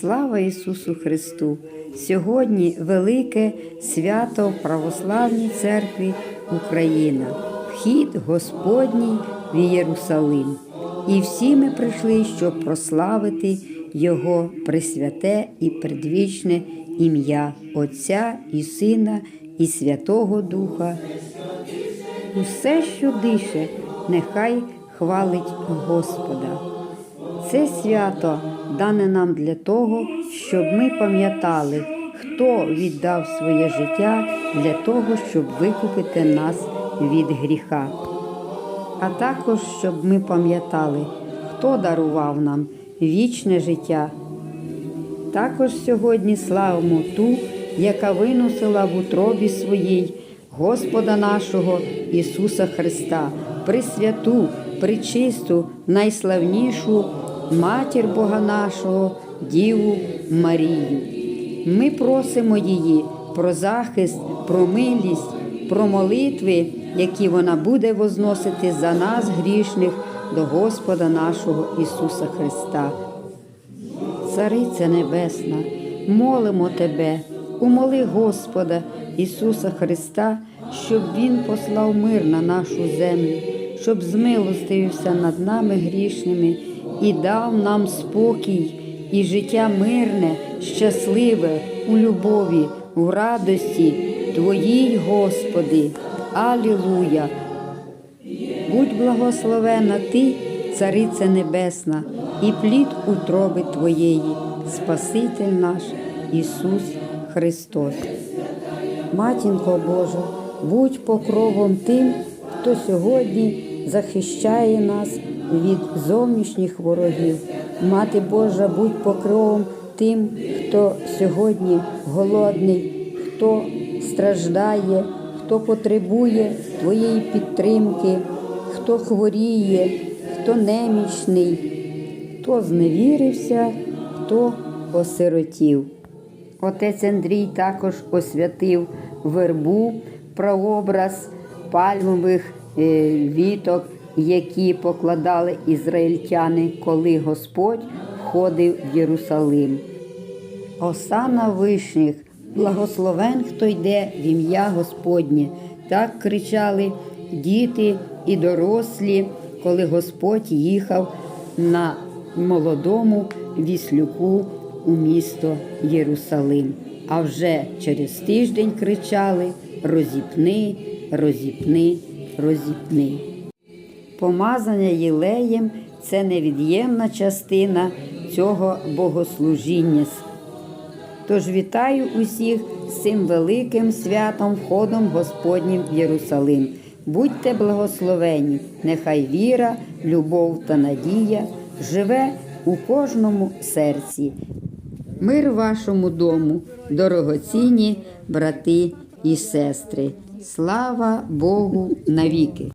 Слава Ісусу Христу! Сьогодні велике свято в Православній церкві Україна, вхід Господній в Єрусалим. І всі ми прийшли, щоб прославити Його пресвяте і предвічне ім'я Отця і Сина і Святого Духа. Усе, що дише, нехай хвалить Господа. Це свято дане нам для того, щоб ми пам'ятали, хто віддав своє життя для того, щоб викупити нас від гріха. А також, щоб ми пам'ятали, хто дарував нам вічне життя. Також сьогодні славимо ту, яка виносила в утробі своїй Господа нашого Ісуса Христа, пресвяту, пречисту, найславнішу матір Бога нашого, Діву Марію. Ми просимо її про захист, про милість, про молитви, які вона буде возносити за нас, грішних, до Господа нашого Ісуса Христа. Цариця Небесна, молимо Тебе, умоли Господа Ісуса Христа, щоб Він послав мир на нашу землю, щоб змилостивився над нами грішними і дав нам спокій і життя мирне, щасливе у любові, в радості Твоїй, Господи. Алілуя! Будь благословена Ти, Цариця Небесна, і плід утроби Твоєї, Спаситель наш Ісус Христос. Матінко Божа, будь покровом тим, хто сьогодні захищає нас від зовнішніх ворогів. Мати Божа, будь покровом тим, хто сьогодні голодний, хто страждає, хто потребує Твоєї підтримки, хто хворіє, хто немічний, хто зневірився, хто осиротів. Отець Андрій також освятив вербу, прообраз пальмових е, віток, які покладали ізраїльтяни, коли Господь входив в Єрусалим. Осана вишніх, благословен, хто йде в ім'я Господнє. Так кричали діти і дорослі, коли Господь їхав на молодому віслюку у місто Єрусалим. А вже через тиждень кричали розіпни, розіпни, розіпни. Помазання єлеєм це невід'ємна частина цього богослужіння. Тож вітаю усіх з цим великим святом, входом Господнім в Єрусалим. Будьте благословені, нехай віра, любов та надія живе у кожному серці. Мир вашому дому, дорогоцінні брати і сестри. Слава Богу навіки!